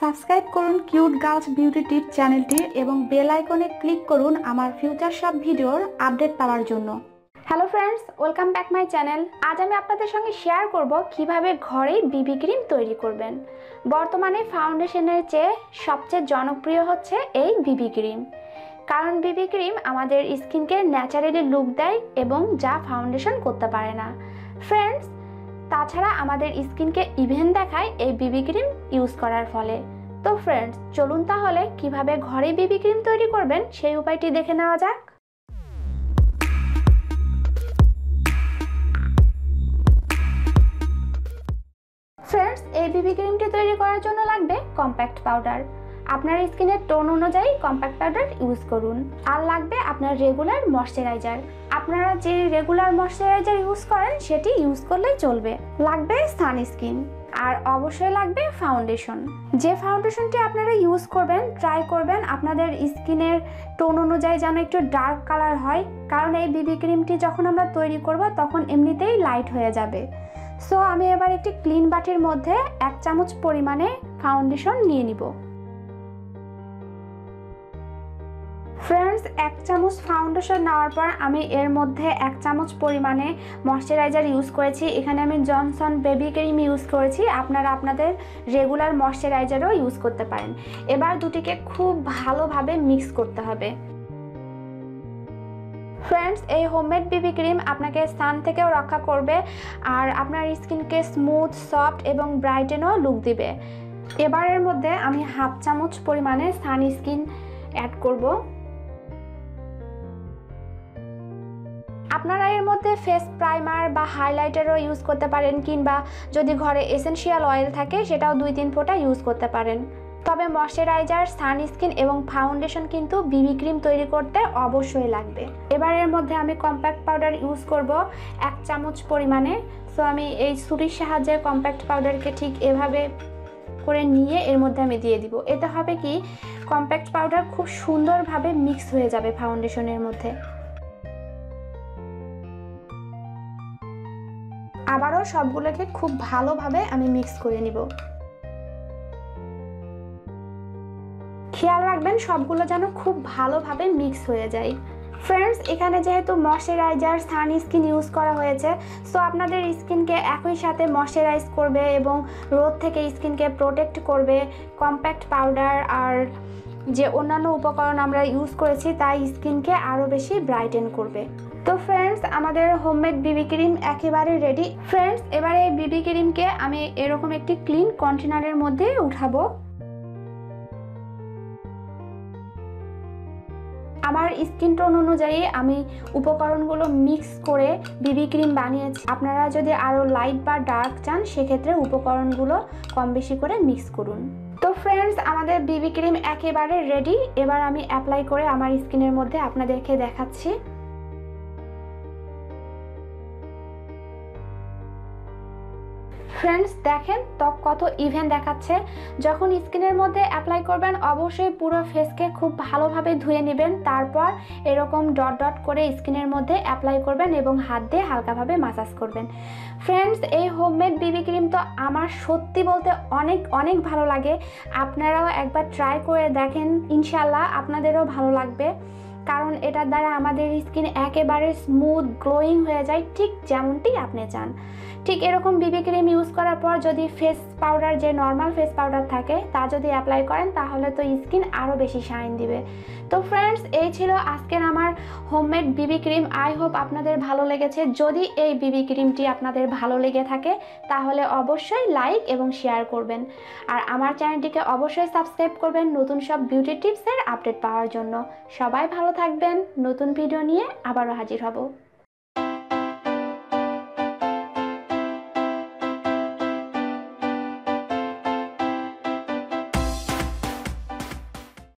Subscribe করুন cute girls beauty টিপ চ্যানেলটি এবং বেল আইকনে ক্লিক করুন আমার ফিউচার সব ভিডিওর আপডেট পাওয়ার জন্য। Hello friends welcome back my channel আজ আমি আপনাদের সঙ্গে শেয়ার করব কীভাবে ঘরেই বিবি ক্রিম তৈরি করবেন। বর্তমানে ফাউন্ডেশনের চেয়ে সবচেয়ে জনপ্রিয় হচ্ছে এই বিবি ক্রিম কারণ বিবি ক্রিম আমাদের স্কিনকে ন্যাচারালি লুক দেয় এবং যা ফাউন্ডেশন করতে পারে না। ফ্রেন্ডস তাছাড়া আমাদের স্কিনকে ইভেন দেখায় এই বিবি ক্রিম ইউজ করার ফলে। তো ফ্রেন্ডস চলুন তাহলে কীভাবে ঘরে বিবি ক্রিম তৈরি করবেন সেই উপায়টি দেখে নেওয়া যাক। ফ্রেন্ডস এই বিবি ক্রিমটি তৈরি করার জন্য লাগবে কম্প্যাক্ট পাউডার আপনার স্কিনের টোন অনুযায়ী কম্প্যাক্ট পাউডার ইউজ করুন। আর লাগবে আপনার রেগুলার ময়শ্চারাইজার আপনারা যে রেগুলার ময়শ্চারাইজার ইউজ করেন, সেটি ইউজ করলেই চলবে। লাগবে সানস্ক্রিন আর অবশ্যই লাগবে ফাউন্ডেশন যে ফাউন্ডেশনটি আপনারা ইউজ করবেন ট্রাই করবেন, আপনাদের স্কিনের টোন অনুযায়ী যেন একটু ডার্ক কালার হয়, কারণ এই বিবি ক্রিমটি যখন আমরা তৈরি করব, তখন এমনিতেই লাইট হয়ে যাবে। সো আমি এবার একটি ক্লিন বাটির মধ্যে এক চামচ পরিমাণে ফাউন্ডেশন নিয়ে নিব। ফ্রেন্ডস এক চামচ ফাউন্ডেশন নেওয়ার পর আমি এর মধ্যে এক চামচ পরিমাণে ময়শ্চারাইজার ইউজ করেছি। এখানে আমি জনসন বেবি ক্রিম ইউজ করেছি। আপনারা আপনাদের রেগুলার ময়শ্চারাইজারও ইউজ করতে পারেন। এবার দুটিকে খুব ভালোভাবে মিক্স করতে হবে। ফ্রেন্ডস এই হোমমেড বিবি ক্রিম আপনাকে সান থেকেও রক্ষা করবে আর আপনার স্কিনকে স্মুথ সফট এবং ব্রাইটেনও লুক দিবে। এবারের মধ্যে আমি হাফ চামচ পরিমাণে সানস্ক্রিন অ্যাড করব। আপনারা এর মধ্যে ফেস প্রাইমার বা হাইলাইটারও ইউজ করতে পারেন, কিংবা যদি ঘরে এসেনশিয়াল অয়েল থাকে, সেটাও দুই তিন ফোঁটা ইউজ করতে পারেন। তবে ময়শ্চারাইজার সানস্ক্রিন এবং ফাউন্ডেশন কিন্তু বিবি ক্রিম তৈরি করতে অবশ্যই লাগবে। এবার এর মধ্যে আমি কম্প্যাক্ট পাউডার ইউজ করব এক চামচ পরিমাণে। সো আমি এই ছুরির সাহায্যে কম্প্যাক্ট পাউডারকে ঠিক এভাবে করে নিয়ে এর মধ্যে আমি দিয়ে দিব। এতে হবে কি কম্প্যাক্ট পাউডার খুব সুন্দরভাবে মিক্স হয়ে যাবে ফাউন্ডেশনের মধ্যে। আবারও সবগুলোকে খুব ভালোভাবে আমি মিক্স করে নিব। খেয়াল রাখবেন সবগুলো যেন খুব ভালোভাবে মিক্স হয়ে যায়। ফ্রেন্ডস এখানে যেহেতু ময়শ্চারাইজার স্কিন ইউজ করা হয়েছে সো আপনাদের স্কিনকে একই সাথে ময়শ্চারাইজ করবে এবং রোদ থেকে স্কিনকে প্রোটেক্ট করবে কম্প্যাক্ট পাউডার আর যে অন্যান্য উপকরণ আমরা ইউজ করেছি, তাই স্কিনকে আরও বেশি ব্রাইটেন করবে। তো ফ্রেন্ডস আমাদের হোমমেড বিবি ক্রিম একেবারে রেডি ফ্রেন্ডস এবারে এই বিবি ক্রিমকে আমি এরকম একটি ক্লিন কন্টেনারের মধ্যে উঠাবো। আমার স্কিন টোন অনুযায়ী আমি উপকরণগুলো মিক্স করে বিবি ক্রিম বানিয়েছি। আপনারা যদি আরও লাইট বা ডার্ক চান, সেক্ষেত্রে উপকরণগুলো কম বেশি করে মিক্স করুন। ফ্রেন্ডস আমাদের বিবি ক্রিম একেবারে রেডি এবার আমি অ্যাপ্লাই করে আমার স্কিনের মধ্যে আপনাদেরকে দেখাচ্ছি। ফ্রেন্ডস দেখেন ত্বক কত ইভেন দেখাচ্ছে। যখন স্কিনের মধ্যে অ্যাপ্লাই করবেন, অবশ্যই পুরো ফেসকে খুব ভালোভাবে ধুয়ে নেবেন। তারপর এরকম ডট ডট করে স্কিনের মধ্যে অ্যাপ্লাই করবেন এবং হাত দিয়ে হালকাভাবে মাসাজ করবেন। ফ্রেন্ডস এই ক্রিম তো আমার সত্যি বলতে অনেক অনেক ভালো লাগে। আপনারাও একবার ট্রাই করে দেখেন ইনশাল্লাহ আপনাদেরও ভালো লাগবে। কারণ এটার দ্বারা আমাদের স্কিন একেবারে স্মুথ গ্লোয়িং হয়ে যায়, ঠিক যেমনটি আপনি চান। ঠিক এরকম বিবি ক্রিম ইউজ করার পর যদি ফেস পাউডার যে নর্মাল ফেস পাউডার থাকে, তা যদি অ্যাপ্লাই করেন, তাহলে তো স্কিন আরও বেশি শাইন দিবে। তো ফ্রেন্ডস এই ছিল আজকের আমার homemade Bibi cream I hope আপনাদের ভালো লেগেছে। যদি এই বিবি ক্রিমটি আপনাদের ভালো লেগে থাকে, তাহলে অবশ্যই লাইক এবং শেয়ার করবেন। আর আমার চ্যানেলটিকে অবশ্যই সাবস্ক্রাইব করবেন নতুন সব বিউটি টিপসের আপডেট পাওয়ার জন্য। সবাই ভালো থাকবেন। নতুন ভিডিও নিয়ে আবারও হাজির হব।